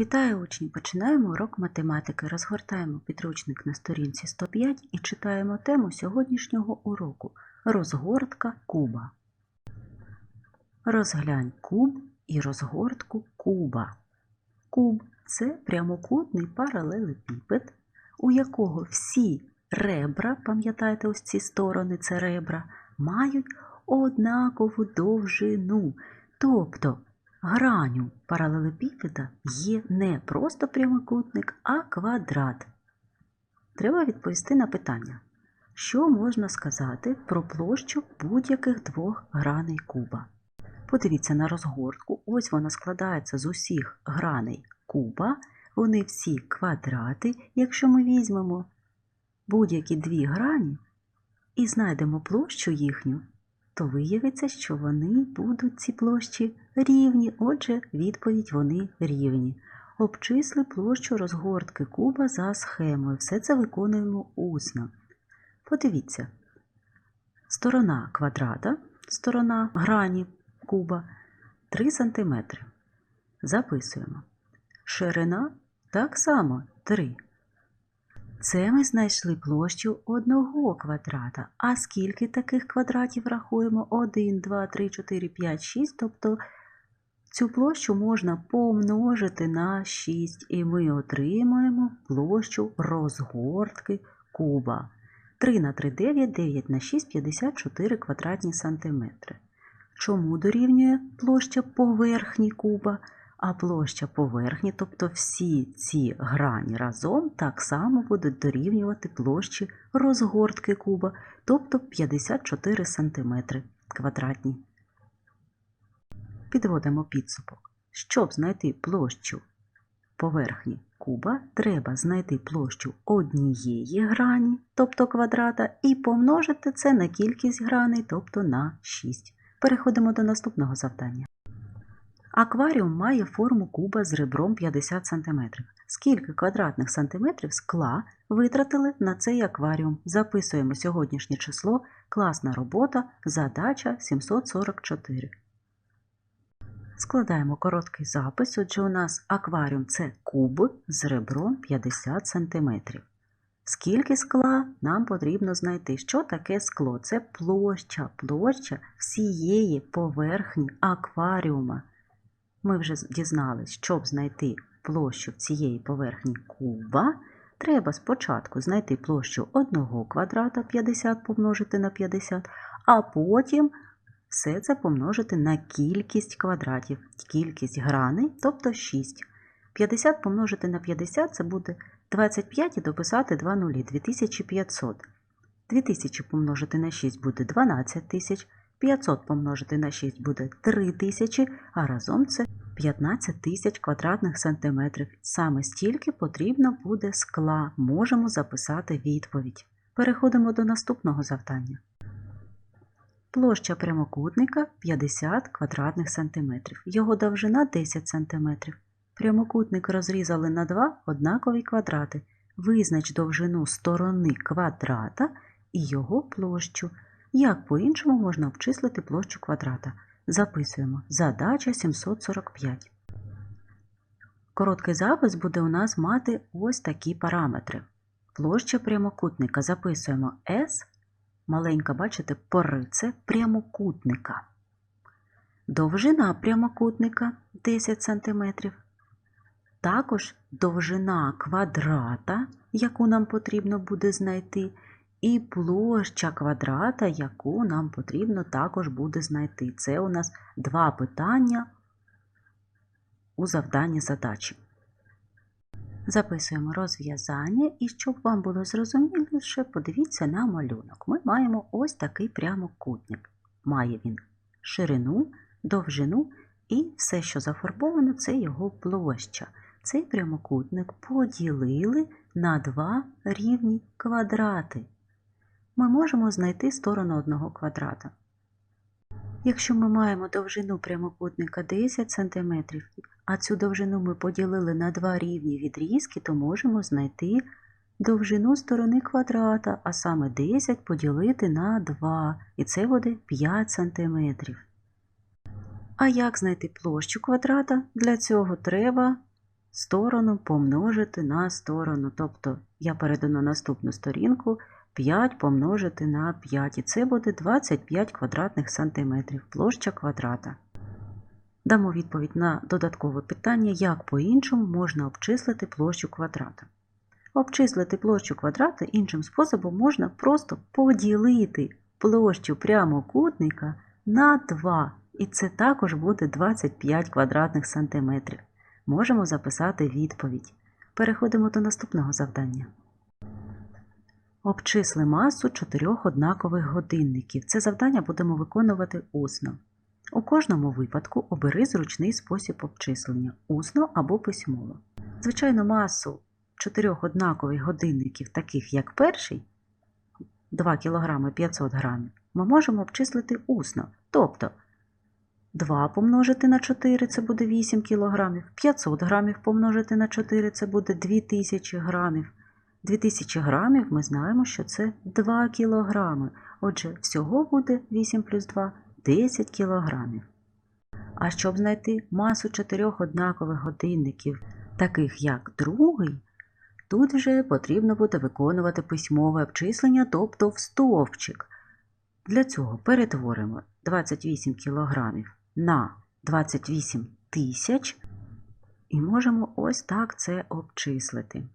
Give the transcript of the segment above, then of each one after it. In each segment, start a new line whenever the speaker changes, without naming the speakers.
Вітаю учні! Починаємо урок математики. Розгортаємо підручник на сторінці 105 і читаємо тему сьогоднішнього уроку Розгортка куба. Розглянь куб і розгортку куба. Куб це прямокутний паралелепіпед, у якого всі ребра, пам'ятаєте, ось ці сторони це ребра, мають однакову довжину. Тобто граню паралелепіпеда є не просто прямокутник, а квадрат. Треба відповісти на питання, що можна сказати про площу будь-яких двох граней куба. Подивіться на розгортку, ось вона складається з усіх граней куба, вони всі квадрати. Якщо ми візьмемо будь-які дві грані і знайдемо площу їхню, то виявиться, що вони будуть ці площі рівні. Отже, відповідь вони рівні. Обчисли площу розгортки куба за схемою. Все це виконуємо усно. Подивіться, сторона квадрата, сторона грані куба 3 см. Записуємо. Ширина так само 3. Це ми знайшли площу одного квадрата. А скільки таких квадратів рахуємо? 1, 2, 3, 4, 5, 6. Тобто цю площу можна помножити на 6, і ми отримаємо площу розгортки куба. 3 на 3 9, 9 на 6 54 квадратні сантиметри. Чому дорівнює площа поверхні куба? А площа поверхні, тобто всі ці грані разом так само будуть дорівнювати площі розгортки куба, тобто 54 см квадратні. Підводимо підсумок. Щоб знайти площу поверхні куба, треба знайти площу однієї грані, тобто квадрата, і помножити це на кількість граней, тобто на 6. Переходимо до наступного завдання. Акваріум має форму куба з ребром 50 см. Скільки квадратних сантиметрів скла витратили на цей акваріум? Записуємо сьогоднішнє число, класна робота, задача 744. Складаємо короткий запис. Отже, у нас акваріум це куб з ребром 50 см. Скільки скла нам потрібно знайти? Що таке скло? Це площа, площа всієї поверхні акваріума. Ми вже дізналися, щоб знайти площу цієї поверхні куба, треба спочатку знайти площу одного квадрата 50 помножити на 50, а потім все це помножити на кількість квадратів, кількість граней, тобто 6. 50 помножити на 50 це буде 25 і дописати 2 нулі 2500. 2000 помножити на 6 буде 12 тисяч. 500 помножити на 6 буде 3000, а разом це 15 тисяч квадратних сантиметрів. Саме стільки потрібно буде скла. Можемо записати відповідь. Переходимо до наступного завдання. Площа прямокутника 50 квадратних сантиметрів. Його довжина 10 сантиметрів. Прямокутник розрізали на два однакові квадрати. Визнач довжину сторони квадрата і його площу. Як по-іншому можна обчислити площу квадрата? Записуємо. Задача 745. Короткий запис буде у нас мати ось такі параметри. Площа прямокутника записуємо S. Маленька, бачите, пори це прямокутника. Довжина прямокутника 10 см. Також довжина квадрата, яку нам потрібно буде знайти і площа квадрата, яку нам потрібно також буде знайти. Це у нас два питання у завданні задачі. Записуємо розв'язання, і щоб вам було зрозуміліше, подивіться на малюнок. Ми маємо ось такий прямокутник. Має він ширину, довжину і все, що зафарбовано, це його площа. Цей прямокутник поділили на два рівні квадрати ми можемо знайти сторону одного квадрата. Якщо ми маємо довжину прямокутника 10 см, а цю довжину ми поділили на два рівні відрізки, то можемо знайти довжину сторони квадрата, а саме 10 поділити на 2, і це буде 5 см. А як знайти площу квадрата? Для цього треба сторону помножити на сторону. Тобто я перейду на наступну сторінку 5 помножити на 5. І це буде 25 квадратних сантиметрів, площа квадрата. Дамо відповідь на додаткове питання, як по-іншому можна обчислити площу квадрата. Обчислити площу квадрата іншим способом можна просто поділити площу прямокутника на 2, і це також буде 25 квадратних сантиметрів. Можемо записати відповідь. Переходимо до наступного завдання. Обчисли масу чотирьох однакових годинників. Це завдання будемо виконувати усно. У кожному випадку обери зручний спосіб обчислення усно або письмово. Звичайно, масу чотирьох однакових годинників, таких як перший 2 кг 500 г, ми можемо обчислити усно. Тобто 2 помножити на 4 це буде 8 кг, 500 грамів помножити на 4 це буде 2000 грамів. 2000 грамів ми знаємо, що це 2 кілограми. Отже, всього буде 8 плюс 2 10 кілограмів. А щоб знайти масу чотирьох однакових годинників, таких як другий, тут вже потрібно буде виконувати письмове обчислення, тобто в стовпчик. Для цього перетворимо 28 кілограмів на 28 тисяч і можемо ось так це обчислити.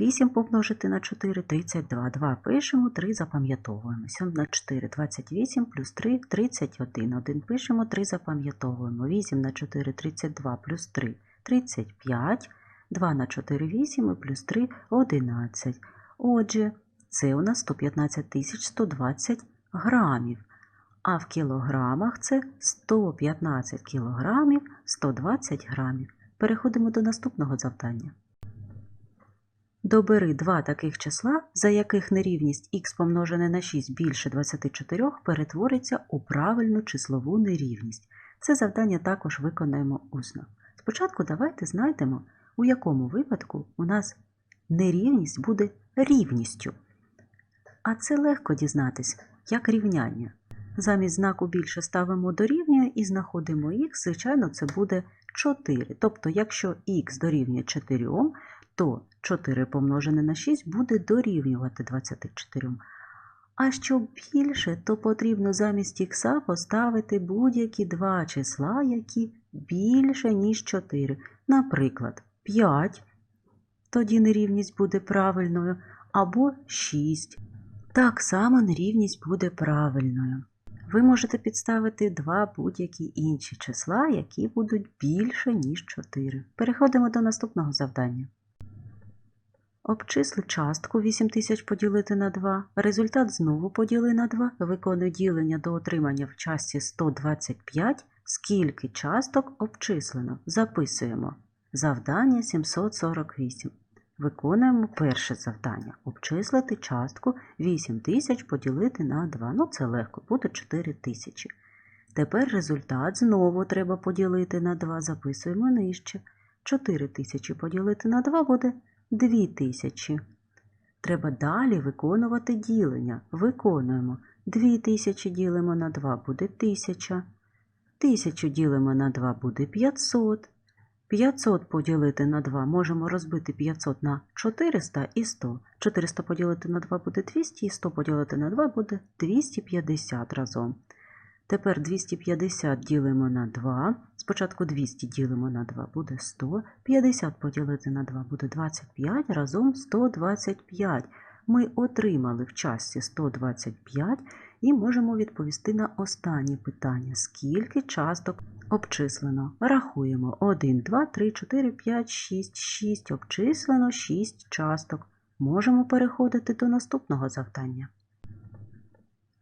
8 помножити на 4 32. 2 пишемо, 3 запам'ятовуємо. 7 на 4 28 плюс 3 31. 1 пишемо, 3 запам'ятовуємо. 8 на 4 32 плюс 3 35. 2 на 4 8 і плюс 3 11. Отже, це у нас 115 120 грамів. А в кілограмах це 115 кілограмів 120 грамів. Переходимо до наступного завдання. Добери два таких числа, за яких нерівність х помножене на 6 більше 24 перетвориться у правильну числову нерівність. Це завдання також виконаємо усно. Спочатку давайте знайдемо, у якому випадку у нас нерівність буде рівністю. А це легко дізнатись, як рівняння. Замість знаку більше ставимо дорівнює і знаходимо х, звичайно, це буде 4. Тобто, якщо х дорівнює 4, то 4 помножене на 6 буде дорівнювати 24. А щоб більше, то потрібно замість х поставити будь-які два числа, які більше, ніж 4. Наприклад, 5, тоді нерівність буде правильною, або 6. Так само нерівність буде правильною. Ви можете підставити два будь-які інші числа, які будуть більше, ніж 4. Переходимо до наступного завдання. Обчисли частку 8000 поділити на 2. Результат знову поділи на 2. Виконуй ділення до отримання в частці 125. Скільки часток обчислено? Записуємо. Завдання 748. Виконуємо перше завдання. Обчислити частку 8000 поділити на 2. Ну, це легко, буде 4000. Тепер результат знову треба поділити на 2. Записуємо нижче. 4000 поділити на 2 буде 2000. Треба далі виконувати ділення. Виконуємо. 2000 ділимо на 2 буде 1000. 1000 ділимо на 2 буде 500. 500 поділити на 2 можемо розбити 500 на 400 і 100. 400 поділити на 2 буде 200 і 100 поділити на 2 буде 250 разом. Тепер 250 ділимо на 2. Спочатку 200 ділимо на 2 буде 100. 50 поділити на 2 буде 25, разом 125. Ми отримали в частці 125 і можемо відповісти на останнє питання. Скільки часток обчислено? Рахуємо 1, 2, 3, 4, 5, 6, 6. Обчислено 6 часток. Можемо переходити до наступного завдання.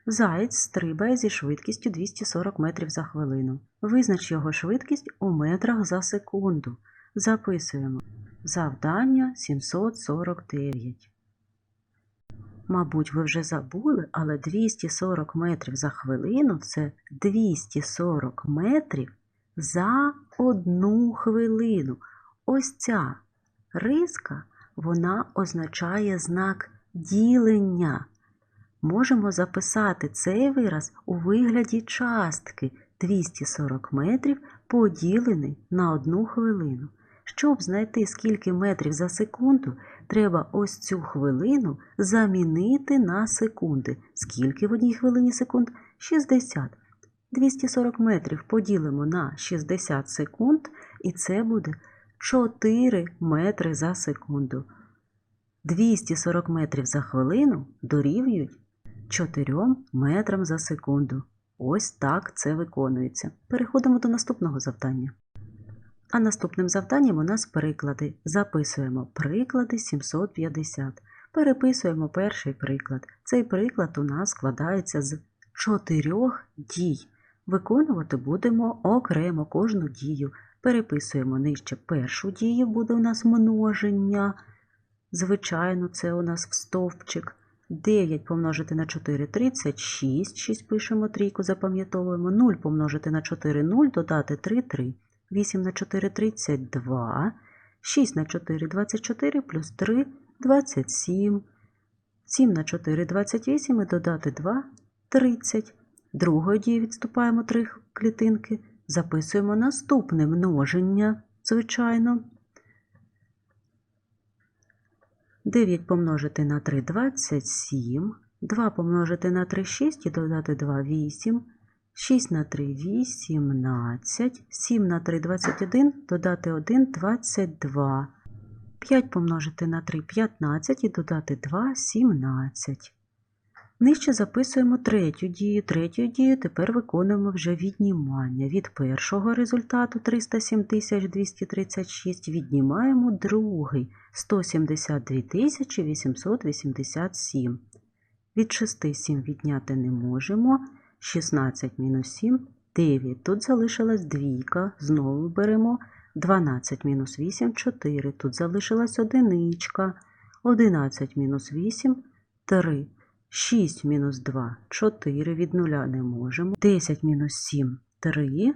Заєць стрибає зі швидкістю 240 метрів за хвилину. Визнач його швидкість у метрах за секунду. Записуємо. Завдання 749. Мабуть, ви вже забули, але 240 метрів за хвилину це 240 метрів за одну хвилину. Ось ця риска, вона означає знак ділення можемо записати цей вираз у вигляді частки 240 метрів поділений на одну хвилину. Щоб знайти скільки метрів за секунду, треба ось цю хвилину замінити на секунди. Скільки в одній хвилині секунд? 60. 240 метрів поділимо на 60 секунд, і це буде 4 метри за секунду. 240 метрів за хвилину дорівнюють 4 метрам за секунду. Ось так це виконується. Переходимо до наступного завдання. А наступним завданням у нас приклади. Записуємо приклади 750. Переписуємо перший приклад. Цей приклад у нас складається з чотирьох дій. Виконувати будемо окремо кожну дію. Переписуємо нижче першу дію, буде у нас множення. Звичайно, це у нас в стовпчик. 9 помножити на 4 36. 6 пишемо трійку, запам'ятовуємо. 0 помножити на 4 0, додати 3 3. 8 на 4 32. 6 на 4 24 плюс 3 27. 7 на 4 28 і додати 2 30. Другої дії відступаємо 3 клітинки. Записуємо наступне множення, звичайно. 9 помножити на 3 27. 2 помножити на 3 6 і додати 2 8. 6 на 3 18. 7 на 3 21, додати 1 22. 5 помножити на 3 15 і додати 2 17. Нижче записуємо третю дію. Третю дію тепер виконуємо вже віднімання. Від першого результату 307 236 віднімаємо другий 172 887. Від 6 7 відняти не можемо. 16 мінус 7 9. Тут залишилась двійка. Знову беремо. 12 мінус 8 4. Тут залишилась одиничка. 11 мінус 8 3. 6 мінус 2 4 від нуля не можемо. 10 мінус 7 3.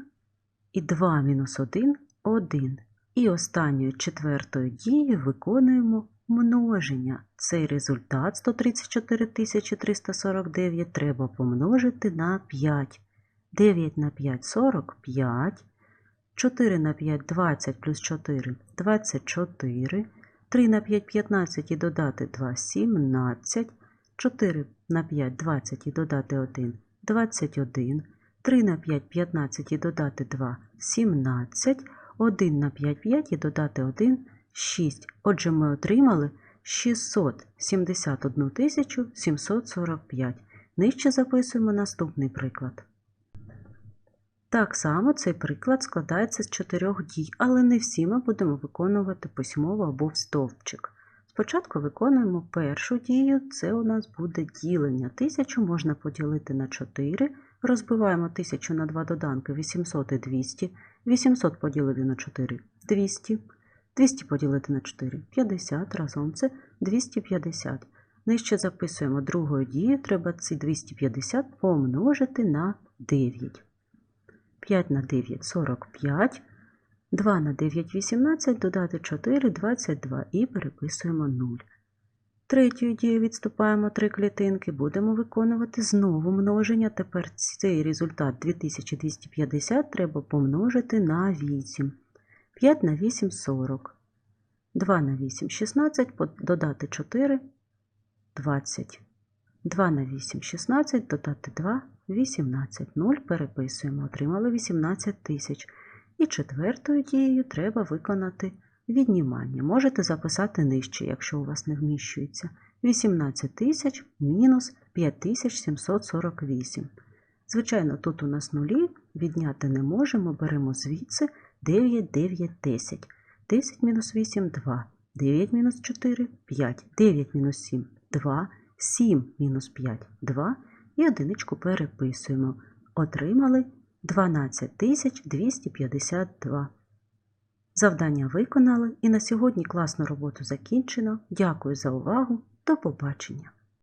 І 2 мінус 1 1. І останньою четвертою дією виконуємо множення. Цей результат 134 349 треба помножити на 5. 9 на 5 45. 4 на 5 20 плюс 4 24. 3 на 5 15 і додати 2 17. 4 на 5 20 і додати 1 21. 3 на 5 15 і додати 2 17. 1 на 5 5 і додати 1 6. Отже, ми отримали 671 745. Нижче записуємо наступний приклад. Так само цей приклад складається з чотирьох дій, але не всі ми будемо виконувати письмово або в стовпчик. Спочатку виконуємо першу дію, це у нас буде ділення. 1000 можна поділити на 4, розбиваємо 1000 на 2 доданки 800 і 200, 800 поділити на 4 200, 200 поділити на 4 50, разом це 250. Нижче записуємо другою дію, треба ці 250 помножити на 9. 5 на 9 45. 2 на 9 18, додати 4 22 і переписуємо 0. Третьою дією відступаємо 3 клітинки, будемо виконувати знову множення. Тепер цей результат 2250 треба помножити на 8. 5 на 8 40. 2 на 8 16, додати 4 20. 2 на 8 16, додати 2 18. 0 переписуємо. Отримали 18 тисяч. І четвертою дією треба виконати віднімання. Можете записати нижче, якщо у вас не вміщується. 18 тисяч мінус 5748. Звичайно, тут у нас нулі, відняти не можемо, беремо звідси 9, 9, 10. 10 мінус 8 2. 9 мінус 4 5. 9 мінус 7 2. 7 мінус 5 2. І одиничку переписуємо. Отримали 12252. Завдання виконали і на сьогодні класну роботу закінчено. Дякую за увагу. До побачення!